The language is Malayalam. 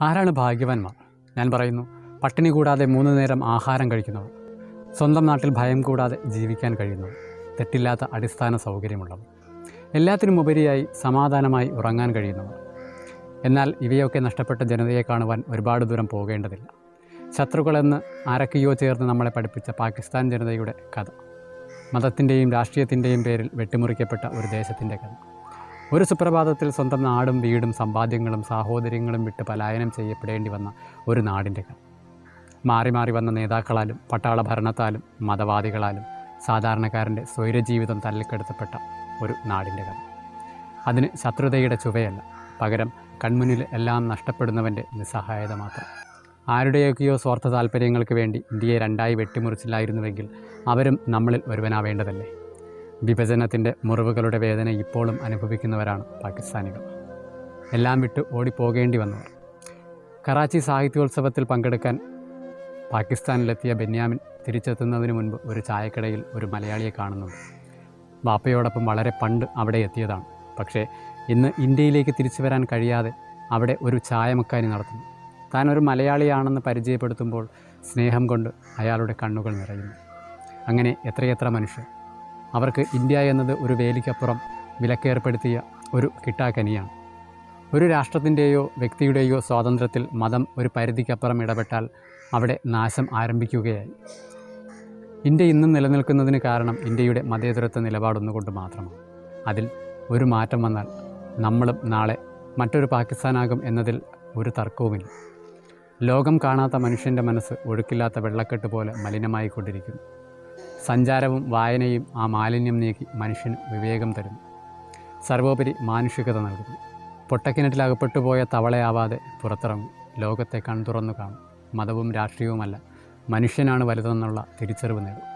ആരാണ് ഭാഗ്യവാന്മാർ? ഞാൻ പറയുന്നു പട്ടിണി കൂടാതെ മൂന്ന് നേരം ആഹാരം കഴിക്കുന്നവർ സ്വന്തം നാട്ടിൽ ഭയം കൂടാതെ ജീവിക്കാൻ കഴിയുന്നവർ തെറ്റില്ലാത്ത അടിസ്ഥാന സൗകര്യമുള്ളവർ എല്ലാത്തിനും ഉപരിയായി സമാധാനമായി ഉറങ്ങാൻ കഴിയുന്നവർ. എന്നാൽ ഇവയൊക്കെ നഷ്ടപ്പെട്ട ജനതയെ കാണുവാൻ ഒരുപാട് ദൂരം പോകേണ്ടതില്ല. ശത്രുക്കളെന്ന് ആരൊക്കെയോ ചേർന്ന് നമ്മളെ പഠിപ്പിച്ച പാകിസ്ഥാൻ ജനതയുടെ കഥ മതത്തിന്റെയും രാഷ്ട്രീയത്തിന്റെയും പേരിൽ വെട്ടിമുറിക്കപ്പെട്ട ഒരു ദേശത്തിന്റെ കഥ. ഒരു സുപ്രഭാതത്തിൽ സ്വന്തം നാടും വീടും സമ്പാദ്യങ്ങളും സാഹോദര്യങ്ങളും വിട്ട് പലായനം ചെയ്യപ്പെടേണ്ടി വന്ന ഒരു നാടിന്റെ കഥ. മാറി മാറി വന്ന നേതാക്കളാലും പട്ടാള ഭരണത്താലും മതവാദികളാലും സാധാരണക്കാരന്റെ സ്വൈരജീവിതം തല്ലിക്കെടുത്തപ്പെട്ട ഒരു നാടിന്റെ കഥ. അതിന് ശത്രുതയുടെ ചുവയല്ല പകരം കൺമുന്നിൽ എല്ലാം നഷ്ടപ്പെടുന്നവന്റെ നിസ്സഹായത മാത്രം. ആരുടെയൊക്കെയോ സ്വാർത്ഥ താല്പര്യങ്ങൾക്ക് വേണ്ടി ഇന്ത്യയെ രണ്ടായി വെട്ടിമുറിച്ചില്ലായിരുന്നുവെങ്കിൽ അവരും നമ്മളിൽ ഒരുവനാവേണ്ടതല്ലേ? വിഭജനത്തിന്റെ മുറിവുകളുടെ വേദന ഇപ്പോഴും അനുഭവിക്കുന്നവരാണ് പാകിസ്ഥാനികൾ. എല്ലാം വിട്ട് ഓടിപ്പോകേണ്ടി വന്നവർ. കറാച്ചി സാഹിത്യോത്സവത്തിൽ പങ്കെടുക്കാൻ പാകിസ്ഥാനിലെത്തിയ ബെന്യാമിൻ തിരിച്ചെത്തുന്നതിന് മുൻപ് ഒരു ചായക്കടയിൽ ഒരു മലയാളിയെ കാണുന്നുണ്ട്. ബാപ്പയോടൊപ്പം വളരെ പണ്ട് അവിടെ എത്തിയതാണ്. പക്ഷേ ഇന്ന് ഇന്ത്യയിലേക്ക് തിരിച്ചു വരാൻ കഴിയാതെ അവിടെ ഒരു ചായമക്കാരി നടത്തുന്നു. താൻ ഒരു മലയാളിയാണെന്ന് പരിചയപ്പെടുത്തുമ്പോൾ സ്നേഹം കൊണ്ട് അയാളുടെ കണ്ണുകൾ നിറയുന്നു. അങ്ങനെ എത്രയെത്ര മനുഷ്യർ അവർക്ക് ഇന്ത്യ എന്നത് ഒരു വേലിക്കപ്പുറം വിലക്കേർപ്പെടുത്തിയ ഒരു കിട്ടാക്കനിയാണ്. ഒരു രാഷ്ട്രത്തിന്റെയോ വ്യക്തിയുടെയോ സ്വാതന്ത്ര്യത്തിൽ മതം ഒരു പരിധിക്കപ്പുറം ഇടപെട്ടാൽ അവിടെ നാശം ആരംഭിക്കുകയായി. ഇന്ത്യ ഇന്നും നിലനിൽക്കുന്നതിന് കാരണം ഇന്ത്യയുടെ മതേതരത്വ നിലപാടൊന്നുകൊണ്ട് മാത്രമാണ്. അതിൽ ഒരു മാറ്റം വന്നാൽ നമ്മളും നാളെ മറ്റൊരു പാകിസ്ഥാനാകും എന്നതിൽ ഒരു തർക്കവുമില്ല. ലോകം കാണാത്ത മനുഷ്യന്റെ മനസ്സ് ഒഴുക്കില്ലാത്ത വെള്ളക്കെട്ട് പോലെ മലിനമായിക്കൊണ്ടിരിക്കുന്നു. സഞ്ചാരവും വായനയും ആ മാലിന്യം നീക്കി മനുഷ്യന് വിവേകം തരുന്നു. സർവോപരി മാനുഷികത നൽകുന്നു. പൊട്ടക്കിണറ്റിൽ അകപ്പെട്ടുപോയ തവളയാവാതെ പുറത്തിറങ്ങും. ലോകത്തെ കൺതുറന്നു കാണും. മതവും രാഷ്ട്രീയവുമല്ല. മനുഷ്യനാണ് വലുതെന്നുള്ള തിരിച്ചറിവ് നേടും.